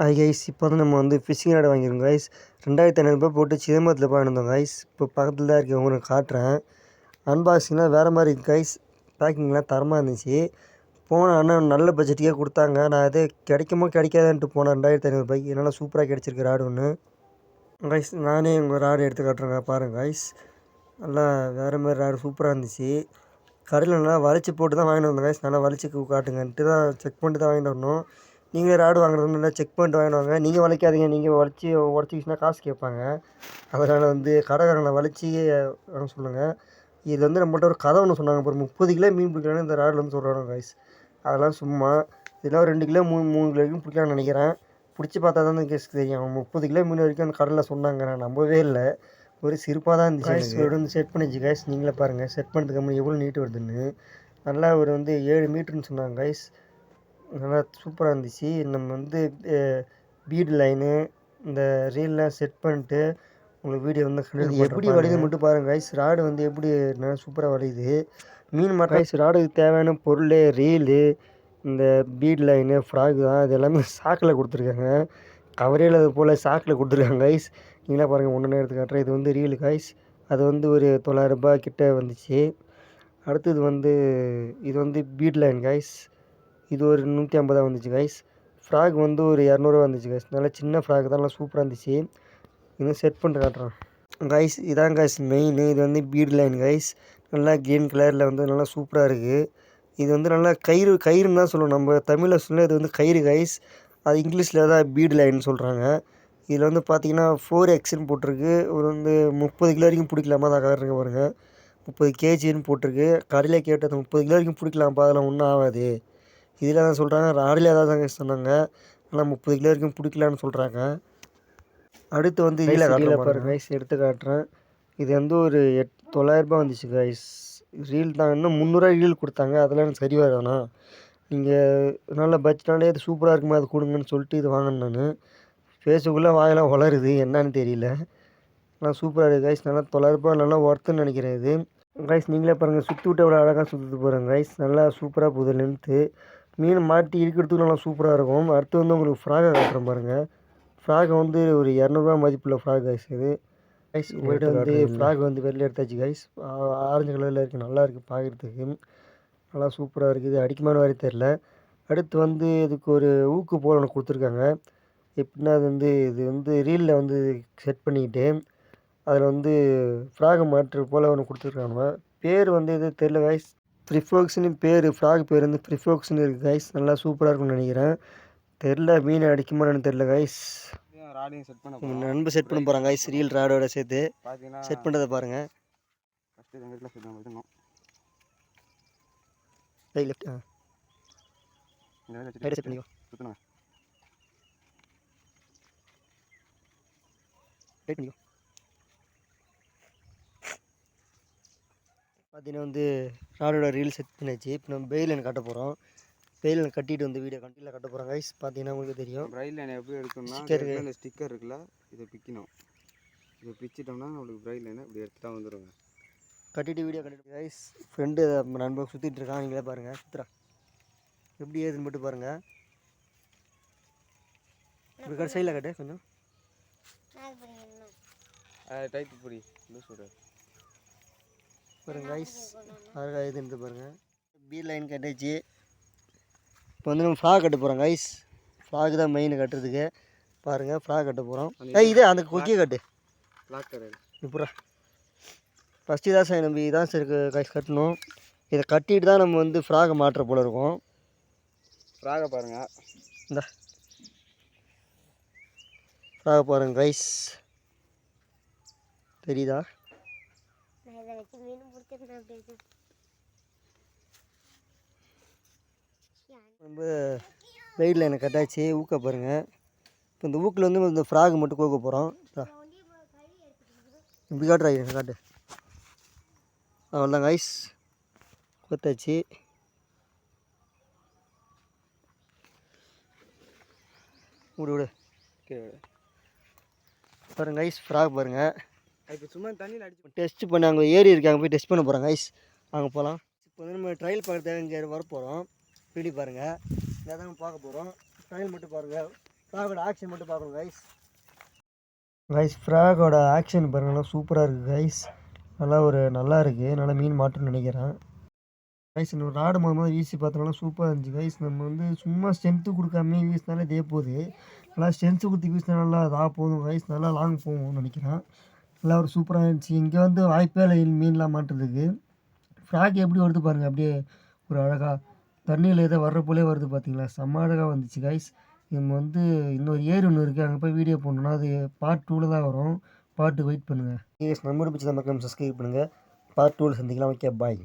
Hi guys இப்போ வந்து நம்ம வந்து ஃபிஷ்ஷிங் ராடு வாங்கியிருக்கோம் கைஸ் ரெண்டாயிரத்தி ஐநூறுரூபா போட்டு சிதம்பரத்தில் போய் வாங்கியிருந்தோம் கைஸ் இப்போ பக்கத்தில் தான் இருக்குது உங்களுக்கு காட்டுறேன். அன்பாக்சிங்லாம் வேறு மாதிரி இருக்குது கைஸ் பேக்கிங்லாம் தரமாக இருந்துச்சு. போன அண்ணன் நல்ல பட்ஜெட்டுக்கே கொடுத்தாங்க. நான் அது கிடைக்குமோ கிடைக்காதுன்ட்டு போனேன் ரெண்டாயிரத்தி ஐநூறுபாய்க்கு என்னால் சூப்பராக கிடச்சிருக்கு ராடு ஒன்று கைஸ் நானே உங்கள் ராடு எடுத்து காட்டுறேங்க பாருங்கள் கைஸ் நல்லா வேறு மாதிரி ராடு சூப்பராக இருந்துச்சு. கடையில் நல்லா வளைச்சி போட்டு தான் வாங்கிட்டு வந்தோம் கைஸ் நல்லா வளைச்சி காட்டுங்கன்ட்டு தான் செக் பண்ணிட்டு தான் வாங்கிட்டு வரணும் நீங்கள் ராடு வாங்குறது நல்லா செக் பண்ணிட்டு வாங்கிட்டு வாங்க நீங்கள் வளைக்காதீங்க நீங்கள் வளைச்சி உடச்சிக்கிச்சுன்னா காசு கேட்பாங்க. அதனால் வந்து கடைக்காரங்களை வளைச்சி வாங்க சொல்லுங்கள் இது வந்து நம்மள்ட்ட ஒரு கதை ஒன்று சொன்னாங்க ஒரு முப்பது கிலோ மீன் பிடிக்கலான்னு இந்த ராடில் வந்து சொல்கிறாங்க கைஸ் அதெல்லாம் சும்மா இதெல்லாம் ஒரு ரெண்டு கிலோ மூணு மூணு கிலோ வரைக்கும் பிடிக்கலாம்னு நினைக்கிறேன். பிடிச்சி பார்த்தா தான் இந்த கேஸ் தெரியும். முப்பது கிலோ மீன் வரைக்கும் அந்த கடலில் சொன்னாங்க நான் நம்பவே இல்லை. ஒரு சிரிப்பாக தான் இருந்துச்சு கைஸ் வந்து செட் பண்ணிச்சு கைஸ் நீங்களே பாருங்கள் செட் பண்ணுறதுக்கு முன்னாடி எவ்வளோ நீட்டு வருதுன்னு. நல்லா ஒரு வந்து ஏழு மீட்டர்னு சொன்னாங்க கைஸ் நல்லா சூப்பராக இருந்துச்சு. நம்ம வந்து பீடு லைனு இந்த ரீல்லாம் செட் பண்ணிட்டு உங்களுக்கு வீடியோ வந்து எப்படி வளையுது மட்டும் பாருங்கள் கைஸ் ராடு வந்து எப்படி நல்லா சூப்பராக வளையுது மீன் மாட்டோம் கைஸ் ராடுக்கு தேவையான பொருள் ரீலு இந்த பீட் லைனு ஃப்ராக் தான். இது எல்லாமே சாக்கில் கொடுத்துருக்காங்க. கவரே இல்லாத போல் சாக்கில் கொடுத்துருக்காங்க கைஸ் நீங்களே பாருங்கள் ஒன்று எடுத்து காட்டுறேன். இது வந்து ரீலு கைஸ் அது வந்து ஒரு தொள்ளாயிரரூபா கிட்ட வந்துச்சு. அடுத்தது வந்து இது வந்து பீட் லைன் கைஸ் இது ஒரு நூற்றி ஐம்பதாக வந்துச்சு கைஸ் ஃப்ராக் வந்து ஒரு இரநூறுவா வந்துச்சு கைஸ் நல்லா சின்ன ஃப்ராக் தான் நல்லா சூப்பராக இருந்துச்சு. இது செட் பண்ணிட்டு காட்டுறேன். கைஸ் இதான் கைஸ் மெயின் இது வந்து பீட் லைன் கைஸ் நல்லா கிரீன் கலரில் வந்து நல்லா சூப்பராக இருக்குது இது வந்து நல்லா கயிறு கயிறுன்னு தான் சொல்லுவோம். நம்ம தமிழில் சொல்ல இது வந்து கயிறு கைஸ் அது இங்கிலீஷில் தான் பீட் லைன் சொல்கிறாங்க இதில் வந்து பார்த்தீங்கன்னா ஃபோர் எக்ஸ்னு போட்டிருக்கு. ஒரு வந்து முப்பது கிலோ வரைக்கும் பிடிக்கலாமா? தான் காட்டுறங்க பாருங்கள் முப்பது கேஜின்னு போட்டிருக்கு. கடையில் கேட்டது முப்பது கிலோ வரைக்கும் பிடிக்கலாம்ப்பா. அதெல்லாம் ஒன்றும் ஆகாது. இதில் தான் சொல்கிறாங்க ராடில் தான் தாங்க சொன்னாங்க. ஆனால் முப்பது கிலோ வரைக்கும் பிடிக்கலான்னு சொல்கிறாங்க. அடுத்து வந்து இதில் பாருங்க. கைஸ் எடுத்து காட்டுறேன். இது வந்து ஒரு எட் தொள்ளாயிரரூபா வந்துச்சு கைஸ் ரீல் தான். இன்னும் முந்நூறுவா ரீல் கொடுத்தாங்க. அதெல்லாம் எனக்கு சரி வராதுண்ணா நீங்கள் நல்ல பட்ஜெட்டாலே இது சூப்பராக இருக்குமா அது கொடுங்கன்னு சொல்லிட்டு இது வாங்கினேன் நான். ஃபேஸுக்குள்ளே வாயெல்லாம் வளருது என்னன்னு தெரியல. ஆனால் சூப்பராக இருக்குது கைஸ் நல்லா தொள்ளாயிரரூபா நல்லா ஒர்த்துன்னு நினைக்கிறேன் இது. கைஸ் நீங்களே பாருங்கள் சுற்றி விட்டு எவ்வளோ அழகாக சுற்றிட்டு போகிறாங்க கைஸ் நல்லா சூப்பராக போகுது லென்த்து மீன் மாட்டி இருக்கிறதுக்கு நல்லா சூப்பராக இருக்கும். அடுத்து வந்து உங்களுக்கு ஃப்ராகை காட்டுறேன் பாருங்கள் ஃப்ராக் வந்து ஒரு இரநூறுவா மதிப்புள்ள ஃப்ராக் கைஸ் இது. கைஸ் உங்கள்கிட்ட வந்து ஃப்ராக் வந்து வெளில எடுத்தாச்சு கைஸ் ஆரஞ்சு கலரில் இருக்குது நல்லா இருக்குது பார்க்குறதுக்கு நல்லா சூப்பராக இருக்குது. அடிக்குமான வரை தெரில அடுத்து வந்து இதுக்கு ஒரு ஊக்கு போல் ஒன்று கொடுத்துருக்காங்க. எப்படின்னா அது வந்து இது வந்து ரீலில் வந்து செட் பண்ணிக்கிட்டு அதில் வந்து ஃப்ராகை மாட்டுற போல் ஒன்று கொடுத்துருக்காங்க. பேர் வந்து இது தெரில கைஸ் ப்ரிஃபோக்ஸ்னு பேர் ஃப்ராக் பேர் வந்து ப்ரிஃபோக்ஸ்னு இருக்குது கைஸ் நல்லா சூப்பராக இருக்கும்னு நினைக்கிறேன். தெரில மீன் அடிக்குமான்னு தெரில கைஸ் ராடையும் செட் பண்ண நண்பர் செட் பண்ண போகிறாங்க கைஸ் ரீல் ராடோட சேர்த்து. செட் பண்ணுறதை பாருங்கள் ஃபஸ்ட்டு செட் லெஃப்ட் ஆ? செட் பண்ணிக்கோ. ரைட் பண்ணிக்கோ. பார்த்தீங்கன்னா வந்து ராடோட ரீல் செட் பண்ணியாச்சு. இப்போ நம்ம பெயிலில் கட்ட போகிறோம் பெயிலில் கட்டிட்டு வந்து வீடியோ கண்டியில் கட்ட போகிறோம் கைஸ் பார்த்தீங்கன்னா உங்களுக்கு தெரியும். பிரைல் லைன் எப்படி எடுக்கணும்னா Sticker இந்த ஸ்டிக்கர் இருக்குல்ல இதை பிக்கணும். இதை பிச்சிட்டோம்னா நம்மளுக்கு பிரைல் லைனை இப்படி எடுத்துட்டா வந்துடுங்க கட்டிட்டு வீடியோ கட்டிட்டு கைஸ் ஃப்ரெண்டு நண்பர் சுற்றிட்டு இருக்கான் நீங்களே பாருங்கள் சுற்றுறா எப்படி ஏதுன்னு மட்டும் பாருங்கள் இப்படி கட்டு சைடில் கட்டு கொஞ்சம். டைட் பிடி. லூஸ் விடு பாருங்க கைஸ் அழகாக ஏதுன்னு பாருங்கள் பி லைன் கட்டிச்சு. இப்போ வந்து நம்ம ஃப்ராக் கட்ட போகிறோம் கைஸ் ஃப்ராக் தான் மெயின் கட்டுறதுக்கு. பாருங்கள் ஃப்ராக் கட்ட போகிறோம் ஏய் இதே அந்த கொக்கியை கட்டு. இப்படா ஃபஸ்ட்டு தான் சார் நம்ம இதான் சரி கைஸ் கட்டணும். இதை கட்டிட்டு தான் நம்ம வந்து ஃப்ராகை மாட்டுற போல இருக்கும். ஃப்ராகை பாருங்க. இந்த. ஃப்ராகை பாருங்க கைஸ் தெரியுதா? ரொம்ப வெயிலில் எனக்கு கட்டாச்சு. ஊக்க பாருங்கள் இப்போ இந்த ஊக்கில் வந்து இந்த ஃப்ராக் மட்டும் கோக்க போகிறோம் இப்படி காட்டுறா எனக்கு காட்டு. அவ்வளோதாங்க ஐஸ் கொத்தாச்சு. விடு விடு பாருங்கள் பாருங்க ஃப்ராக் பாருங்கள் இப்போ சும்மா தண்ணியில் அடிச்சு டெஸ்ட் பண்ணி அங்கே ஏரி இருக்கு அங்கே போய் டெஸ்ட் பண்ண போகிறோம் கைஸ் அங்கே போகலாம் இப்போ வந்து நம்ம ட்ரையல் பார்க்குறதுக்கு இங்கே வர போகிறோம் வீடியோ பாருங்கள் இதை தான் பார்க்க போகிறோம் ட்ரையல் மட்டும் பாருங்கள் ஃப்ராகோட ஆக்ஷன் மட்டும் பார்க்கணும் கைஸ் கைஸ் ஃப்ராகோட ஆக்ஷன் பாருங்க. நல்லா சூப்பராக இருக்குது கைஸ் நல்லா ஒரு நல்லா இருக்குது நல்லா மீன் மாட்டும்னு நினைக்கிறேன். கைஸ் நம்ம ராடு முதல்ல வீசி பார்த்தோம்னா சூப்பராக இருந்துச்சு கைஸ் நம்ம வந்து சும்மா ஸ்ட்ரென்த்து கொடுக்காம வீசினாலே இதே போகுது. நல்லா ஸ்ட்ரென்த்து கொடுத்து வீசினா நல்லா இதாக போதும் கைஸ் நல்லா லாங் போகும்னு நினைக்கிறேன். நல்லா ஒரு சூப்பராக இருந்துச்சு. இங்கே வந்து வாய்ப்பே இல்லை மீன்லாம் மாட்டுறதுக்கு. ஃப்ராக் எப்படி வருது பாருங்கள் அப்படியே ஒரு அழகாக தண்ணியில் ஏதோ வர்ற போலே வருது பார்த்தீங்களா செம்ம அழகாக வந்துச்சு கைஸ் நம்ம வந்து இன்னொரு ஏரி ஒன்று இருக்குது அங்கே போய் வீடியோ போடணுன்னா அது பார்ட் டூவில் தான் வரும். பார்ட்டு வெயிட் பண்ணுங்கள் நம்ம நம்மளோட பிடிச்ச மக்கள் சப்ஸ்கிரைப் பண்ணுங்கள் பார்ட் டூவில் சந்திக்கலாம். Okay bye